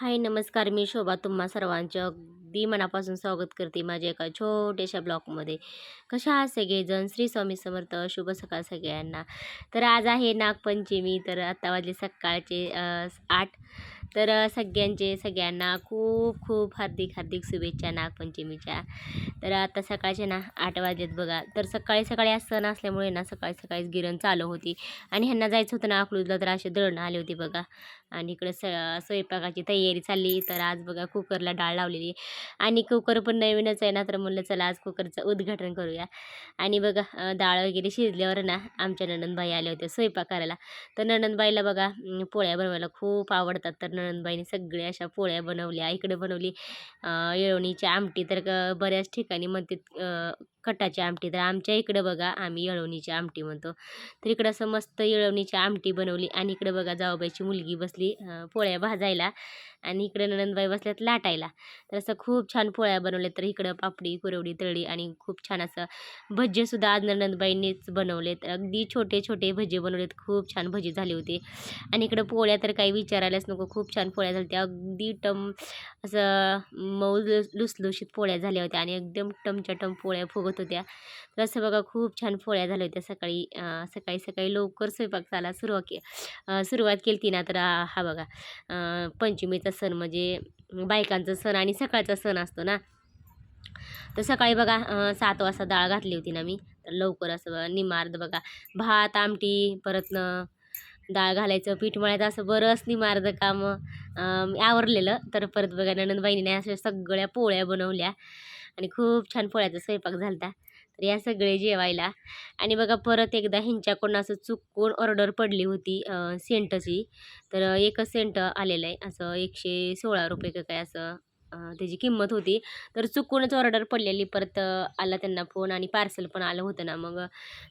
हाय नमस्कार. मी शोभा. तुम्हा सर्वांचं अगदी मनापासून स्वागत करते माझ्या एका छोट्याशा ब्लॉगमध्ये. कशा आहात सगळेजण? श्री स्वामी समर्थ. शुभ सकाळ सगळ्यांना. तर आज आहे नागपंचमी. तर आत्ता वाजले सकाळचे आठ. तर सगळ्यांचे सगळ्यांना खूप खूप हार्दिक हार्दिक शुभेच्छा नागपंचमीच्या. तर आता सकाळचे ना आठ वाजलेत बघा. तर सकाळी सकाळी आज सण असल्यामुळे ना सकाळी सकाळीच गिरण चालू होती. आणि ह्यांना जायचं होतं ना अकलूजला तर असे दळणं आले होते बघा. आणि इकडे स स्वयंपाकाची तयारी चालली. तर आज बघा कुकरला डाळ लावलेली. आणि कुकर पण नवीनच आहे ना तर म्हणलं चला आज कुकरचं उद्घाटन करूया. आणि बघा डाळ वगैरे शिजल्यावर ना आमच्या नणंदबाई आल्या होत्या स्वयंपाक करायला. तर नणंदबाईला बघा पोळ्या बनवायला खूप आवडतात. तर नणंदबाईने सगळ्या अशा पोळ्या बनवल्या. इकडे बनवली येळवणीची आमटी. तर बऱ्याच ठिकाणी म्हणतात कटाची आमटी. तर आमच्या इकडं बघा आम्ही येळवणीची आमटी म्हणतो. तर इकडं असं मस्त येळवणीची आमटी बनवली आणि इकडं बघा जाऊबाईची मुलगी बसली पोळ्या भाजायला आणि इकडं नणंदबाई बसल्यात लाटायला. तर असं खूप छान पोळ्या बनवल्या तर इकडं पापडी कुरवडी तळी आणि खूप छान असं भज्जेसुद्धा आज नणंदबाईंनीच बनवलेत. अगदी छोटे छोटे भजे बनवलेत. खूप छान भजी झाले होते. आणि इकडं पोळ्या तर काही विचारायलाच नको. खूप छान पोळ्या झाल्या अगदी टम असं मऊ लुसलुशीत पोळ्या झाल्या होत्या आणि एकदम टमच्या टम पोळ्या फुगत होत्या. तर असं बघा खूप छान पोळ्या झाल्या होत्या सकाळी. सकाळी सकाळी लवकर स्वयंपाक झाला सुरुवात के सुरुवात केली ती ना तर हा बघा पंचमीचा सण म्हणजे बायकांचा सण आणि सकाळचा सण असतो ना. तर सकाळी बघा सात वाजता डाळ घातली होती ना मी. तर लवकर असं बघा निमार्द बघा भात आमटी परत न डाळ घालायचं पीठ मळायचं असं बरंच निमार्द काम आवरलेलं. तर परत बघा नणंदबाईने अशा सगळ्या पोळ्या बनवल्या. आणि खूप छान पोळ्याचा स्वयंपाक झालता. तर या सगळे जेवायला. आणि बघा परत एकदा ह्यांच्याकडून असं चुकून ऑर्डर पडली होती सेंटची. तर एकच सेंट आलेलं आहे. असं एकशे सोळा रुपये का काय असं त्याची किंमत होती. तर चुकूनच ऑर्डर पडलेली. परत आला त्यांना फोन आणि पार्सल पण आलं होतं ना. मग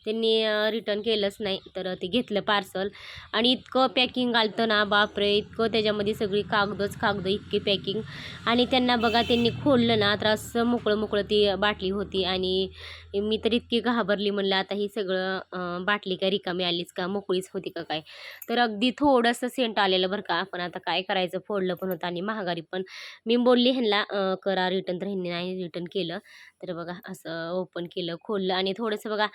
त्यांनी रिटर्न केलंच नाही. तर ते घेतलं पार्सल आणि इतकं पॅकिंग आलतं ना. बापरे! इतकं त्याच्यामध्ये सगळी कागदच कागद इतकी पॅकिंग आणि त्यांना बघा त्यांनी खोललं ना तर असं मोकळं मोकळं ती बाटली होती. आणि मी तर इतकी घाबरली. म्हणलं आता ही सगळं बाटली काय रिकामी आलीच का? मोकळीच होती का काय? तर अगदी थोडंसं सेंट आलेलं बरं का. पण आता काय करायचं? फोडलं पण होतं आणि महागारी पण. मी बोलली ह्यांना करा रिटर्न तर ह्यांनी नाही रिटर्न केलं. तर बघा असं ओपन केलं खोललं आणि थोडंसं बघा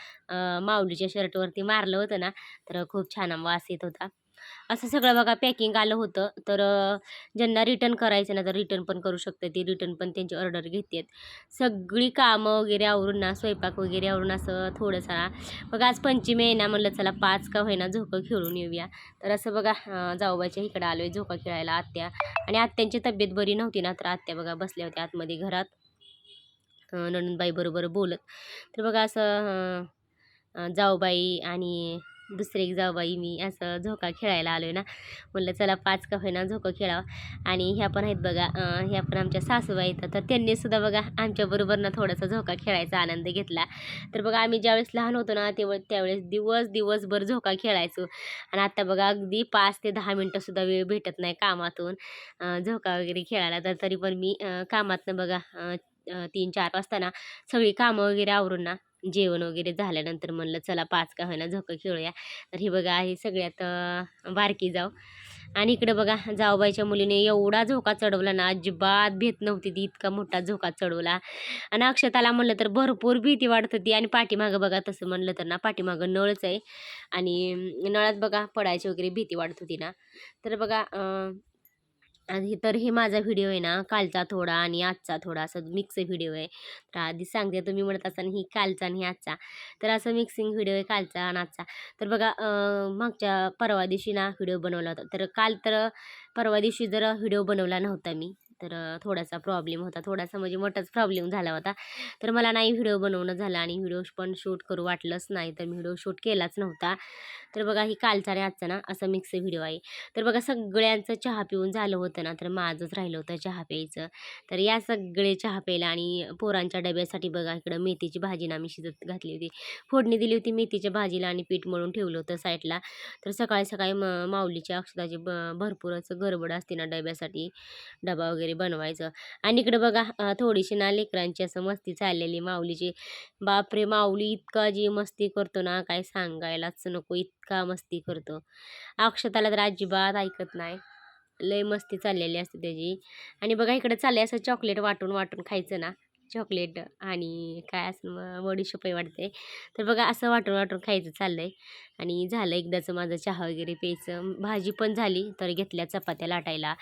माऊलीच्या शर्टवरती मारलं होतं ना तर खूप छान वास येत होता. असं सगळं बघा पॅकिंग आलं होतं. तर ज्यांना रिटर्न करायचं ना तर रिटर्न पण करू शकते ती रिटर्न पण त्यांची ऑर्डर घेतात. सगळी कामं वगैरे आवरून ना स्वयंपाक वगैरे आवरून असं थोडंसं मग आज पंचमी आहे ना म्हणलं चला पाच का होईना झोकं खेळून येऊया. तर असं बघा जाऊबाईच्या इकडं आलो आहे झोका खेळायला आत्या. आणि आत्यांची तब्येत बरी नव्हती ना तर आत्या बघा बसल्या होत्या आतमध्ये घरात. नणंदबाई बरोबर बोलत. तर बघा असं जाऊबाई आणि दुसरी एक जाऊबाई मी असं झोका खेळायला आलो आहे ना. म्हणलं चला पाच का होईना झोका खेळावं. आणि ह्या पण आहेत बघा ह्या पण आमच्या सासूबाई आहेत. तर त्यांनीसुद्धा बघा आमच्याबरोबर ना थोडासा झोका खेळायचा आनंद घेतला. तर बघा आम्ही ज्यावेळेस लहान होतो ना तेव्हा त्यावेळेस दिवस दिवसभर झोका खेळायचो. आणि आत्ता बघा अगदी पाच ते दहा मिनटंसुद्धा वेळ भेटत नाही कामातून झोका वगैरे खेळायला. तर तरी पण मी कामातनं बघा तीन चार वाजता ना सगळी कामं वगैरे आवरून ना जेवण वगैरे झाल्यानंतर म्हणलं चला पाच का होईना झोका खेळूया. तर हे बघा आहे सगळ्यात बारकी जाव. आणि इकडे बघा जाऊबाईच्या मुलीने एवढा झोका चढवला ना अजिबात भीत नव्हती ती इतका मोठा झोका चढवला. आणि अक्षताला म्हणलं तर भरपूर भीती वाटत होती. आणि पाठीमागं बघा तसं म्हणलं तर ना पाठीमागं नळच आहे. आणि नळात बघा पडायची वगैरे भीती वाटत होती ना. तर बघा आधी तर हे माझा व्हिडिओ आहे ना कालचा थोडा आणि आजचा थोडा असं मिक्स व्हिडिओ आहे. तर आधी सांगते तुम्ही म्हणत असाल ही कालचा आणि आजचा. तर असं मिक्सिंग व्हिडिओ आहे कालचा आणि आजचा. तर बघा मागच्या परवा दिवशी ना व्हिडिओ बनवला होता. तर काल तर परवा दिवशी जर व्हिडिओ बनवला नव्हता मी. तर थोडासा प्रॉब्लेम होता. थोडासा म्हणजे मोठाच प्रॉब्लेम झाला होता. तर मला नाही व्हिडिओ बनवणं झालं आणि व्हिडिओ पण शूट करू वाटलंच नाही तर मी व्हिडिओ शूट केलाच नव्हता. तर बघा ही कालचा आणि आजचा ना असं मिक्स व्हिडिओ आहे. तर बघा सगळ्यांचं चहा पिऊन झालं होतं ना तर माझंच राहिलं होतं चहा प्यायचं. तर या सगळे चहा प्यायला आणि पोरांच्या डब्यासाठी बघा इकडं मेथीची भाजी ना मी शिजत घातली होती. फोडणी दिली होती मेथीच्या भाजीला आणि पीठ मळून ठेवलं होतं साईडला. तर सकाळी सकाळी म माऊलीच्या अक्षताची ब भरपूर असं गडबड असते ना डब्यासाठी. डबा वगैरे बनवायचं. आणि इकडं बघा थोडीशी ना लेकरांची असं मस्ती चाललेली माऊलीची. बापरे! माऊली इतका जी मस्ती करतो ना काय सांगायलाच नको इतका मस्ती करतो. अक्षताला तर अजिबात ऐकत नाही. लय मस्ती चाललेली असते त्याची. आणि बघा इकडे चालले असं चॉकलेट वाटून वाटून खायचं ना. चॉकलेट आणि काय असं मग बडीशोपही वाटते तर बघा असं वाटून वाटून खायचं चाललं आहे आणि झालं एकदाचं माझं चहा वगैरे प्यायचं. भाजी पण झाली तर घेतल्या चपात्या लाटायला.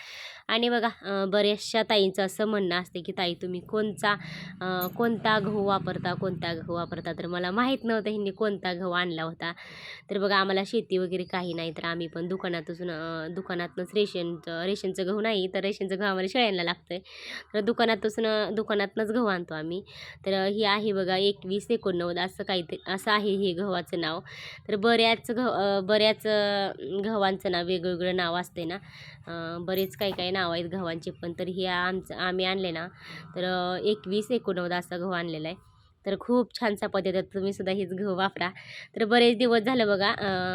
आणि बघा बऱ्याचशा ताईंचं असं म्हणणं असते की ताई तुम्ही कोणचा कोणता गहू वापरता कोणता गहू वापरता? तर मला माहीत नव्हतं ह्यांनी कोणता गहू आणला होता. तर बघा आम्हाला शेती वगैरे काही नाही तर आम्ही पण दुकानातून दुकानातूनच रेशनचं रेशनचं गहू नाही तर रेशनचं गहू आम्हाला शेळ्यांना लागतं तर दुकानातून दुकानातनंच गहू आणतो आम्ही. तर ही आहे बघा एकवीस एकोणनव्वद असं काहीतरी असं आहे हे गव्हाचं नाव. तर बऱ्याच गव बऱ्याच गव्हांचं नाव वेगवेगळं नाव असते ना. बरेच काही काही नाव आहेत गव्हांचे पण तर हे आमचं आम्ही आणले ना. तर एकवीस एकोणनव्वद असा गहू आणलेला आहे. तर खूप छान चपात्या येतात. तुम्ही सुद्धा हेच गहू वापरा. तर बरेच दिवस झालं बघा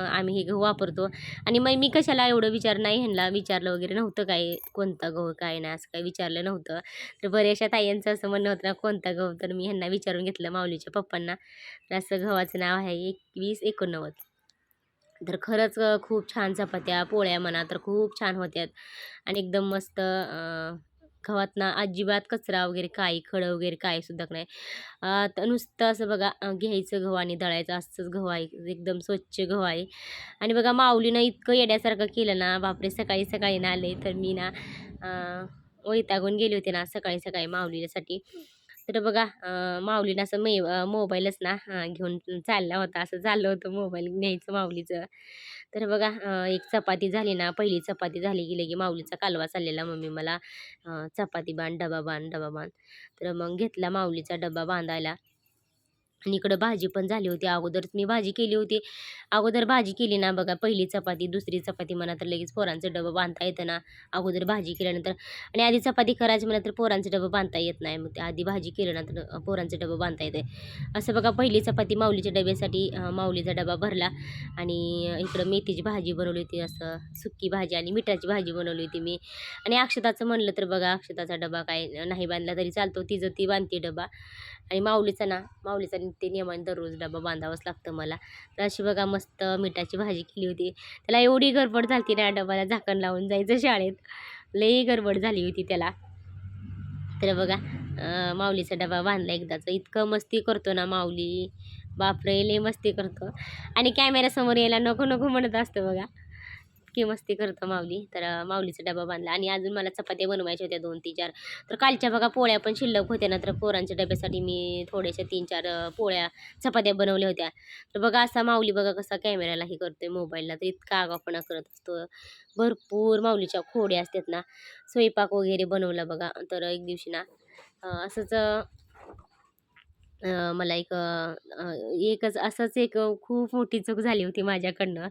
आम्ही हे गहू वापरतो. आणि मग मी कशाला एवढं विचार नाही ह्यांना विचारलं वगैरे नव्हतं काय कोणता गहू काय नाही असं काही विचारलं नव्हतं. तर बऱ्याचशा ताईंचं असं म्हणणं होतं ना कोणता गहू? तर मी ह्यांना विचारून घेतलं माऊलीच्या पप्पांना. तर असं गव्हाचं नाव आहे एकवीस एकोणनव्वद. तर खरंच खूप छान चपात्या पोळ्या म्हणा तर खूप छान होत्यात. आणि एकदम मस्त अं, गव्हातनं अजिबात कचरा वगैरे काही खडं वगैरे काही सुद्धा नाही. तर नुसतं असं बघा घ्यायचं गहू आणि दळायचं असंच गहू आहे एकदम स्वच्छ गहू आहे. आणि बघा माऊलीनं इतकं येड्यासारखं केलं ना बापरे सकाळी सकाळी ना आले तर मी ना वैतागून गेले होते ना सकाळी सकाळी माऊलीसाठी. तर बघा माऊलीनं असं मे मोबाईलच ना घेऊन चालला होता. असं झालं होतं मोबाईल न्यायचं माऊलीचं. तर बघा एक चपाती झाली ना पहिली चपाती झाली की लगे माऊलीचा कालवा चाललेला. मम्मी मला चपाती बांध डबा बांध डबा बांध तर मग घेतला माऊलीचा डबा बांधायला. आणि इकडं भाजी पण झाली होती. अगोदरच मी भाजी केली होती. अगोदर भाजी केली ना बघा पहिली चपाती दुसरी चपाती म्हणा तर लगेच पोरांचं डबं बांधता येतं ना. अगोदर भाजी केल्यानंतर आणि आधी चपाती करायची म्हणा तर पोरांचं डबं बांधता येत नाही. मग ते आधी भाजी केलं ना तर पोरांचं डबं बांधता येतं असं बघा पहिली चपाती माऊलीच्या डब्यासाठी माऊलीचा डबा भरला आणि इकडं मेथीची भाजी बनवली होती असं सुक्की भाजी आणि मिठाची भाजी बनवली होती मी. आणि अक्षताचं म्हणलं तर बघा अक्षताचा डबा काय नाही बांधला तरी चालतो. तिचं ती बांधते डबा. आणि माऊलीचा ना माऊलीचा ते नियमाने दररोज डबा बांधावाच लागतं मला. तर अशी बघा मस्त मिठाची भाजी केली होती. त्याला एवढी गडबड झाली ना डब्याला झाकण लावून जायचं शाळेत. लई गडबड झाली होती त्याला. तर बघा माऊलीचा डबा बांधला एकदाच. इतकं मस्ती करतो ना माऊली. बापरे लई मस्ती करतो. आणि कॅमेऱ्यासमोर यायला नको नको म्हणत असतं बघा. इतकी मस्ती करतो माऊली. तर माऊलीचा डबा बांधला आणि अजून मला चपात्या बनवायच्या होत्या दोन तीन चार. तर कालच्या बघा पोळ्या पण शिल्लक होत्या ना तर पोरांच्या डब्यासाठी मी थोड्याशा तीन चार पोळ्या चपात्या बनवल्या होत्या. तर बघा असा माऊली बघा कसा कॅमेऱ्याला हे करतोय मोबाईलला तर इतका आगापणा करत असतो. भरपूर माऊलीच्या खोड्या असतात ना. स्वयंपाक वगैरे बनवला बघा तर एक दिवशी ना असंच मला एक एकच असंच एक खूप मोठी चूक झाली होती माझ्याकडनं.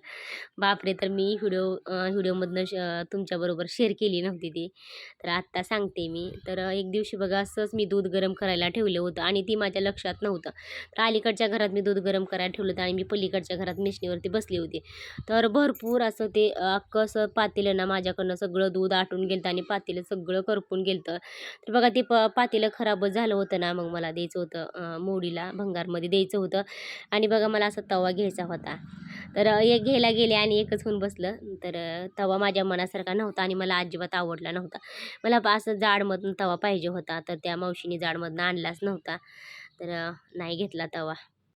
बापरे! तर मी व्हिडिओ व्हिडिओमधनं श तुमच्याबरोबर शेअर केली नव्हती ती. तर आत्ता सांगते मी. तर एक दिवशी बघा असंच मी दूध गरम करायला ठेवलं होतं आणि ती माझ्या लक्षात नव्हतं. तर अलीकडच्या घरात मी दूध गरम करायला ठेवलं होतं आणि मी पलीकडच्या घरात मिशनीवरती बसली होती. तर भरपूर असं ते अं, अख्खं असं पातेलं ना माझ्याकडनं सगळं दूध आटून गेलं आणि पातेलं सगळं करपून गेलं तर बघा ते प पातेलं खराबच झालं होतं ना मग मला द्यायचं होतं मोडीला भंगारमध्ये द्यायचं होतं. आणि बघा मला असा तवा घ्यायचा होता. तर एक घ्यायला गेले आणि एकच होऊन बसलं. तर तवा माझ्या मनासारखा नव्हता आणि मला अजिबात आवडला नव्हता. मला बा असं जाडमधून तवा पाहिजे होता. तर त्या मावशीने जाडमधून आणलाच नव्हता. तर नाही घेतला तवा.